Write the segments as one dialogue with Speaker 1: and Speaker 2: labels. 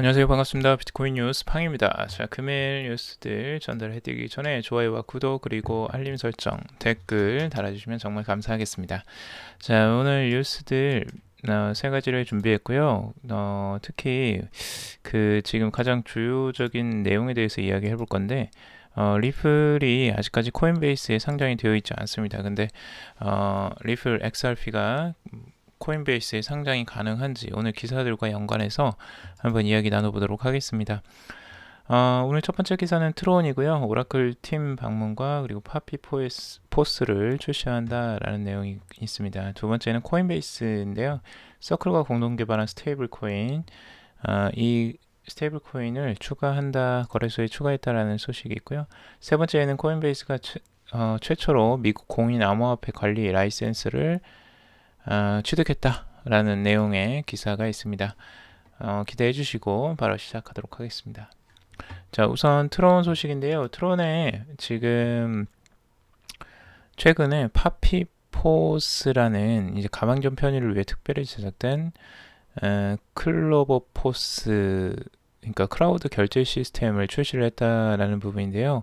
Speaker 1: 안녕하세요. 반갑습니다. 비트코인 뉴스 팡입니다. 자, 금일 뉴스들 전달해드리기 전에 좋아요와 구독 그리고 알림 설정, 댓글 달아주시면 정말 감사하겠습니다. 자, 오늘 뉴스들 어, 세 가지를 준비했고요. 어, 특히 그 지금 가장 주요적인 내용에 대해서 이야기해 볼 건데 어, 리플이 아직까지 코인베이스에 상장이 되어 있지 않습니다. 근데 어, 리플 XRP가 코인베이스에 상장이 가능한지 오늘 기사들과 연관해서 한번 이야기 나눠보도록 하겠습니다. 어, 오늘 첫 번째 기사는 트론이고요. 오라클 팀 방문과 그리고 파피 포스, 포스를 출시한다라는 내용이 있습니다. 두 번째는 코인베이스인데요. 서클과 공동 개발한 스테이블 코인. 어, 이 스테이블 코인을 추가한다, 거래소에 추가했다라는 소식이 있고요. 세 번째는 코인베이스가 최, 어, 최초로 미국 공인 암호화폐 관리 라이센스를 어, 취득했다라는 내용의 기사가 있습니다. 어, 기대해 주시고 바로 시작하도록 하겠습니다. 자, 우선 트론 소식인데요. 트론에 지금 최근에 파피포스라는 이제 가방점 편의를 위해 특별히 제작된 어, 클로버포스 그러니까 크라우드 결제 시스템을 출시를 했다라는 부분인데요.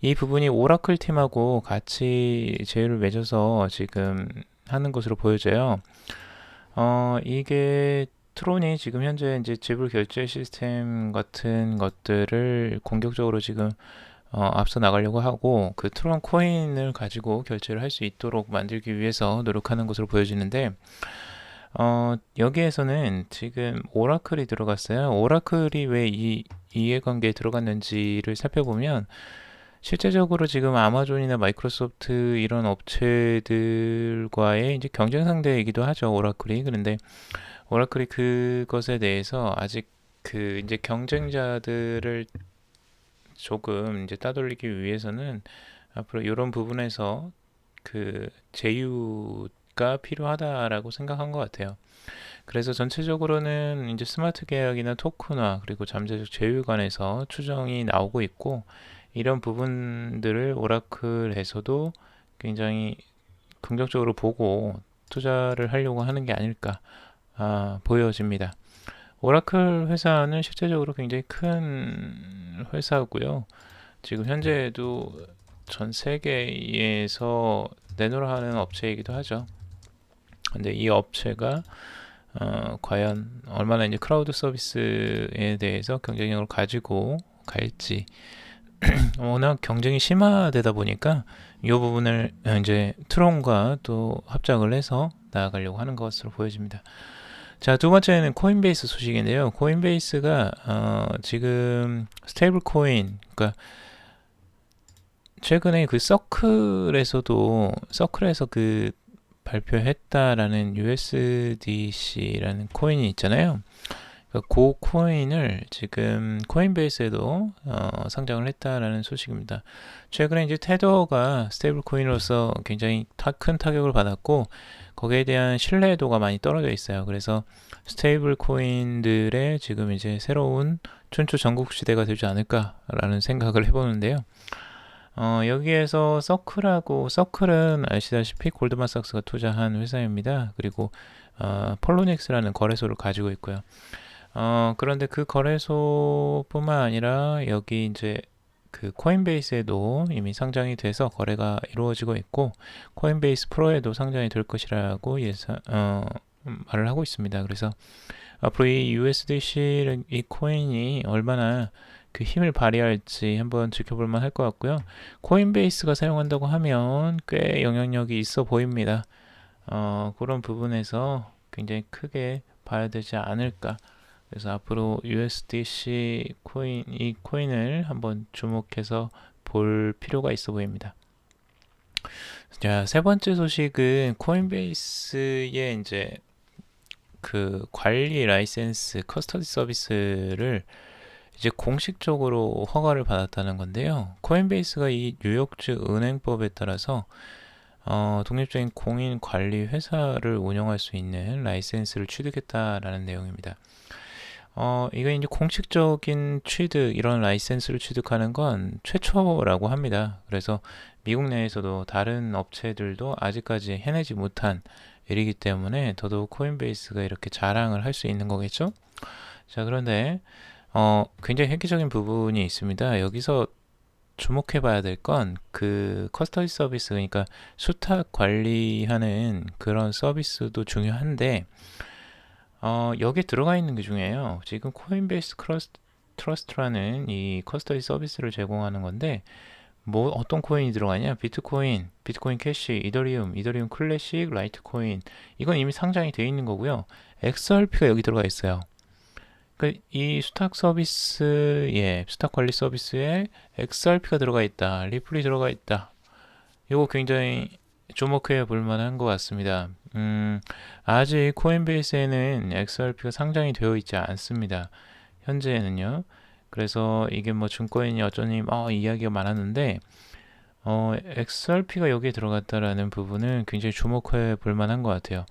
Speaker 1: 이 부분이 오라클 팀하고 같이 제휴를 맺어서 지금 하는 것으로 보여져요. 어, 이게 트론이 지금 현재 이제 지불 결제 시스템 같은 것들을 공격적으로 지금 어, 앞서 나가려고 하고 그 트론 코인을 가지고 결제를 할 수 있도록 만들기 위해서 노력하는 것으로 보여지는데 어, 여기에서는 지금 오라클이 들어갔어요. 오라클이 왜 이 이해관계에 들어갔는지를 살펴보면 실제적으로 지금 아마존이나 마이크로소프트 이런 업체들과의 이제 경쟁 상대이기도 하죠, 오라클이. 그런데 오라클이 그것에 대해서 아직 그 이제 경쟁자들을 조금 이제 따돌리기 위해서는 앞으로 이런 부분에서 그 제휴가 필요하다라고 생각한 것 같아요. 그래서 전체적으로는 이제 스마트 계약이나 토큰화 그리고 잠재적 제휴 관에서 추정이 나오고 있고 이런 부분들을 오라클에서도 굉장히 긍정적으로 보고 투자를 하려고 하는 게 아닐까 아, 보여집니다. 오라클 회사는 실제적으로 굉장히 큰 회사고요. 지금 현재도 전 세계에서 내놓으라 하는 업체이기도 하죠. 근데 이 업체가 어, 과연 얼마나 이제 크라우드 서비스에 대해서 경쟁력을 가지고 갈지 워낙 경쟁이 심화되다 보니까 이 부분을 이제 트론과 또 합작을 해서 나아가려고 하는 것으로 보여집니다. 자, 두 번째는 코인베이스 소식인데요. 코인베이스가 어, 지금 스테이블 코인, 그러니까 최근에 그 서클에서도 서클에서 그 발표했다라는 USDC라는 코인이 있잖아요. 그 코인을 지금 코인베이스에도 어, 상장을 했다라는 소식입니다. 최근에 이제 테더가 스테이블 코인으로서 굉장히 타, 큰 타격을 받았고 거기에 대한 신뢰도가 많이 떨어져 있어요. 그래서 스테이블 코인들의 지금 이제 새로운 춘추 전국 시대가 되지 않을까라는 생각을 해보는데요. 어, 여기에서 서클하고 서클은 아시다시피 골드만삭스가 투자한 회사입니다. 그리고 어, 폴로닉스라는 거래소를 가지고 있고요. 어, 그런데 그 거래소뿐만 아니라 여기 이제 그 코인베이스에도 이미 상장이 돼서 거래가 이루어지고 있고 코인베이스 프로에도 상장이 될 것이라고 예상 어, 말을 하고 있습니다. 그래서 앞으로 이 USDC 이 코인이 얼마나 그 힘을 발휘할지 한번 지켜볼 만할 것 같고요. 코인베이스가 사용한다고 하면 꽤 영향력이 있어 보입니다. 어, 그런 부분에서 굉장히 크게 봐야 되지 않을까. 그래서 앞으로 USDC 코인 이 코인을 한번 주목해서 볼 필요가 있어 보입니다. 자, 세 번째 소식은 코인베이스의 이제 그 관리 라이센스 커스터디 서비스를 이제 공식적으로 허가를 받았다는 건데요. 코인베이스가 이 뉴욕주 은행법에 따라서 어, 독립적인 공인 관리 회사를 운영할 수 있는 라이센스를 취득했다라는 내용입니다. 어, 이거 이제 공식적인 취득, 이런 라이센스를 취득하는 건 최초라고 합니다. 그래서 미국 내에서도 다른 업체들도 아직까지 해내지 못한 일이기 때문에 더더욱 코인베이스가 이렇게 자랑을 할 수 있는 거겠죠? 자, 그런데 어, 굉장히 획기적인 부분이 있습니다. 여기서 주목해 봐야 될 건 그 커스터디 서비스 그러니까 수탁 관리하는 그런 서비스도 중요한데 어, 여기에 들어가 있는 게 중요해요. 지금 코인베이스 크러스, 트러스트라는 이 커스터디 서비스를 제공하는 건데 뭐 어떤 코인이 들어가냐? 비트코인, 비트코인 캐시, 이더리움, 이더리움 클래식, 라이트코인 이건 이미 상장이 되어 있는 거고요. XRP가 여기 들어가 있어요. 그러니까 이 수탁 서비스에 수탁 관리 서비스에 XRP가 들어가 있다, 리플이 들어가 있다. 이거 굉장히 주목해 볼 만한 것 같습니다. 음, 아직 코인베이스에는 XRP가 상장이 되어 있지 않습니다. 현재는요. 그래서 이게 뭐 증권인이 어쩌니 어, 이야기가 많았는데 어, XRP가 여기에 들어갔다라는 부분은 굉장히 주목해 볼 만한 것 같아요.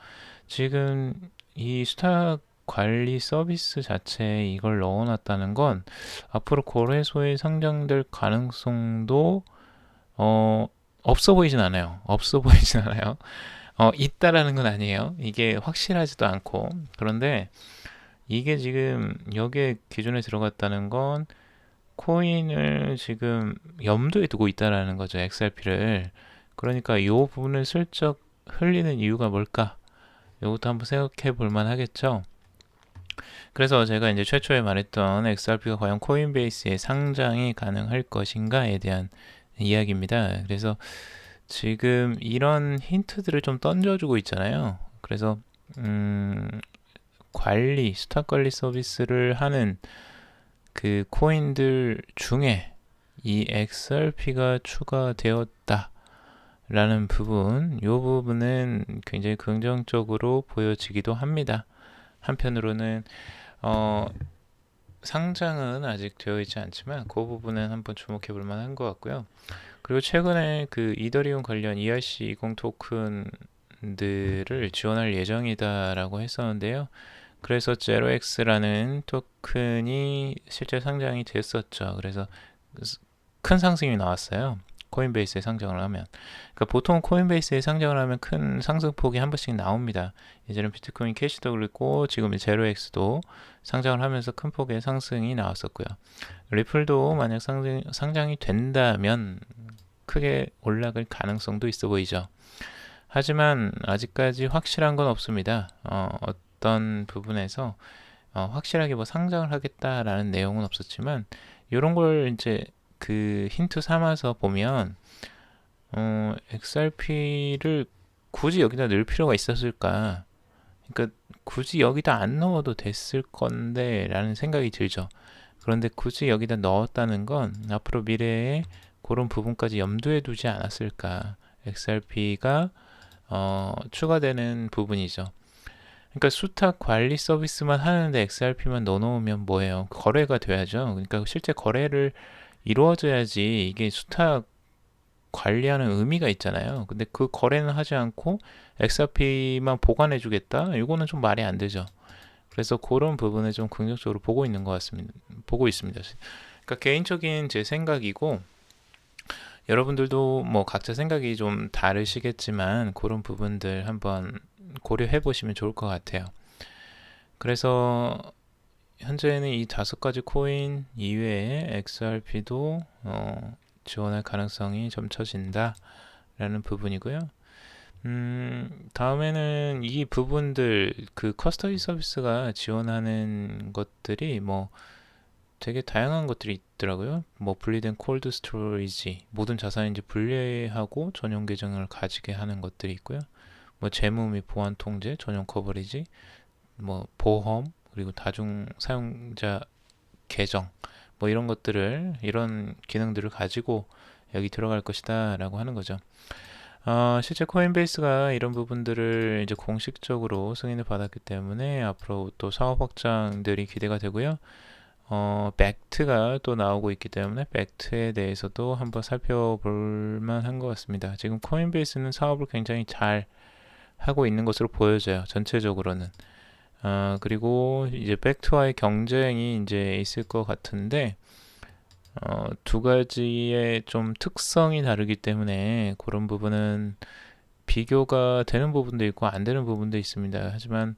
Speaker 1: 지금 이 스탁 관리 서비스 자체에 이걸 넣어놨다는 건 앞으로 거래소에 상장될 가능성도 어, 없어 보이진 않아요. 없어 보이진 않아요. 어, 있다라는 건 아니에요. 이게 확실하지도 않고. 그런데 이게 지금 여기에 기준에 들어갔다는 건 코인을 지금 염두에 두고 있다라는 거죠. XRP를. 그러니까 이 부분을 슬쩍 흘리는 이유가 뭘까? 이것도 한번 생각해 볼만 하겠죠. 그래서 제가 이제 최초에 말했던 XRP가 과연 코인베이스에 상장이 가능할 것인가에 대한 이야기입니다. 그래서 지금 이런 힌트들을 좀 던져주고 있잖아요. 그래서 음, 관리, 스탁 관리 서비스를 하는 그 코인들 중에 이 XRP가 추가되었다. 라는 부분, 이 부분은 굉장히 긍정적으로 보여지기도 합니다. 한편으로는, 어, 상장은 아직 되어 있지 않지만, 그 부분은 한번 주목해 볼 만한 것 같고요. 그리고 최근에 그 이더리움 관련 ERC20 토큰들을 지원할 예정이다라고 했었는데요. 그래서 제로엑스라는 토큰이 실제 상장이 됐었죠. 그래서 큰 상승이 나왔어요. 코인베이스에 상장을 하면. 그러니까 보통 코인베이스에 상장을 하면 큰 상승폭이 한 번씩 나옵니다. 예전에 비트코인 캐시도 그랬고 지금 제로엑스도 상장을 하면서 큰 폭의 상승이 나왔었고요. 리플도 만약 상장, 상장이 된다면 크게 올라갈 가능성도 있어 보이죠. 하지만 아직까지 확실한 건 없습니다. 어, 어떤 부분에서 어, 확실하게 뭐 상장을 하겠다라는 내용은 없었지만 이런 걸 이제 그 힌트 삼아서 보면 어, XRP를 굳이 여기다 넣을 필요가 있었을까? 그러니까 굳이 여기다 안 넣어도 됐을 건데 라는 생각이 들죠. 그런데 굳이 여기다 넣었다는 건 앞으로 미래에 그런 부분까지 염두에 두지 않았을까. XRP가 어, 추가되는 부분이죠. 그러니까 수탁 관리 서비스만 하는데 XRP만 넣어놓으면 뭐예요? 거래가 돼야죠. 그러니까 실제 거래를 이루어져야지 이게 수탁 관리하는 의미가 있잖아요. 근데 그 거래는 하지 않고 XRP만 보관해 주겠다? 이거는 좀 말이 안 되죠. 그래서 그런 부분을 좀 긍정적으로 보고 있는 것 같습니다. 보고 있습니다. 그러니까 개인적인 제 생각이고 여러분들도 뭐 각자 생각이 좀 다르시겠지만 그런 부분들 한번 고려해 보시면 좋을 것 같아요. 그래서 현재는 이 다섯 가지 코인 이외에 XRP도 어, 지원할 가능성이 점쳐진다 라는 부분이고요. 음, 다음에는 이 부분들 그 커스터디 서비스가 지원하는 것들이 뭐 되게 다양한 것들이 있더라고요. 뭐 분리된 콜드 스토리지, 모든 이제 분리하고 전용 계정을 가지게 하는 것들이 있고요. 뭐 재무 및 보안 통제, 전용 커버리지, 뭐 보험, 그리고 다중 사용자 계정, 뭐 이런 것들을 이런 기능들을 가지고 여기 들어갈 것이다 라고 하는 거죠. 어, 실제 코인베이스가 이런 부분들을 이제 공식적으로 승인을 받았기 때문에 앞으로 또 사업 확장들이 기대가 되고요. 어, 팩트가 또 나오고 있기 때문에 팩트에 대해서도 한번 살펴볼 만한 것 같습니다. 지금 코인베이스는 사업을 굉장히 잘 하고 있는 것으로 보여져요. 전체적으로는. 어, 그리고 이제 팩트와의 경쟁이 이제 있을 것 같은데 어, 두 가지의 좀 특성이 다르기 때문에 그런 부분은 비교가 되는 부분도 있고 안 되는 부분도 있습니다. 하지만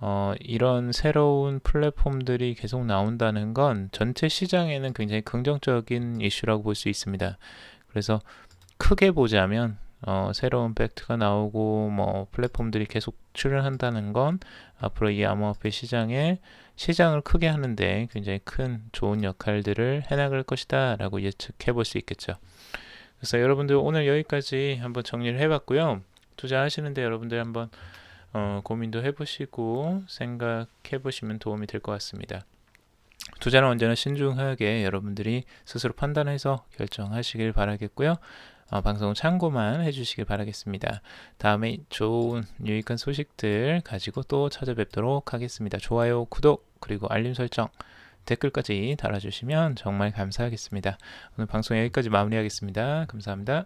Speaker 1: 어, 이런 새로운 플랫폼들이 계속 나온다는 건 전체 시장에는 굉장히 긍정적인 이슈라고 볼 수 있습니다. 그래서 크게 보자면 어, 새로운 팩트가 나오고 뭐 플랫폼들이 계속 출연한다는 건 앞으로 이 암호화폐 시장에 시장을 크게 하는데 굉장히 큰 좋은 역할들을 해나갈 것이다 라고 예측해 볼 수 있겠죠. 그래서 여러분들 오늘 여기까지 한번 정리를 해봤고요. 투자하시는데 여러분들 한번 어, 고민도 해보시고 생각해 보시면 도움이 될 것 같습니다. 투자는 언제나 신중하게 여러분들이 스스로 판단해서 결정하시길 바라겠고요. 어, 방송 참고만 해주시길 바라겠습니다. 다음에 좋은 유익한 소식들 가지고 또 찾아뵙도록 하겠습니다. 좋아요, 구독, 그리고 알림 설정, 댓글까지 달아주시면 정말 감사하겠습니다. 오늘 방송 여기까지 마무리하겠습니다. 감사합니다.